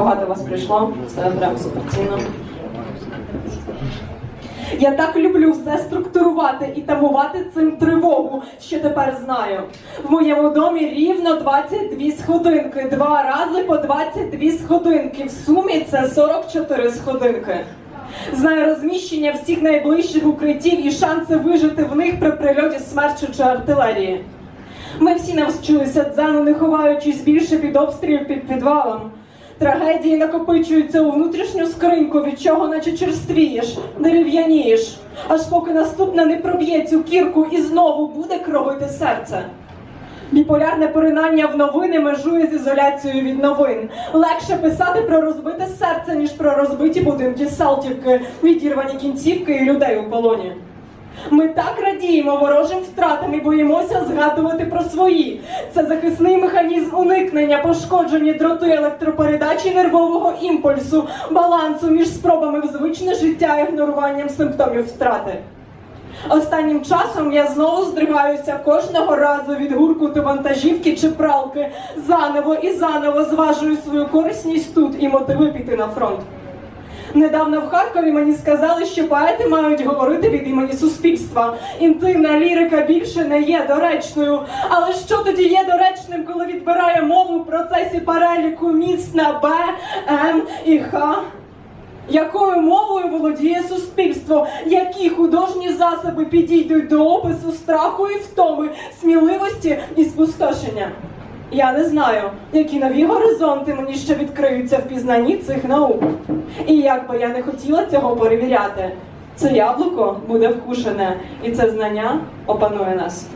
багато вас прийшло. Це прям суперцінно. Я так люблю все структурувати і тамувати цим тривогу, що тепер знаю. В моєму домі рівно 22 сходинки, два рази по 22 сходинки. В сумі це 44 сходинки. Знаю розміщення всіх найближчих укриттів і шанси вижити в них при прильоті смерчу чи артилерії. Ми всі навчилися дзену, не ховаючись більше під обстрілів під підвалом. Трагедії накопичуються у внутрішню скриньку, від чого наче черствієш, дерев'янієш, аж поки наступна не проб'є цю кірку і знову буде кровити серце. Біполярне поринання в новини межує з ізоляцією від новин. Легше писати про розбите серце, ніж про розбиті будинки Салтівки, відірвані кінцівки і людей у полоні. Ми так радіємо ворожим втратам і боїмося згадувати про свої. Це захисний механізм уникнення, пошкоджені дроти електропередачі нервового імпульсу, балансу між спробами в звичне життя і ігноруванням симптомів втрати. Останнім часом я знову здригаюся кожного разу від гуркуту вантажівки чи пралки. Заново і заново зважую свою корисність тут і мотиви піти на фронт. Недавно в Харкові мені сказали, що поети мають говорити від імені суспільства. Інтимна лірика більше не є доречною. Але що тоді є доречним, коли відбирає мову в процесі переліку міст на Б, М і Х? Якою мовою володіє суспільство? Які художні засоби підійдуть до опису страху і втоми, сміливості і спустошення? Я не знаю, які нові горизонти мені ще відкриються в пізнанні цих наук. І як би я не хотіла цього перевіряти, це яблуко буде вкушене, і це знання опанує нас.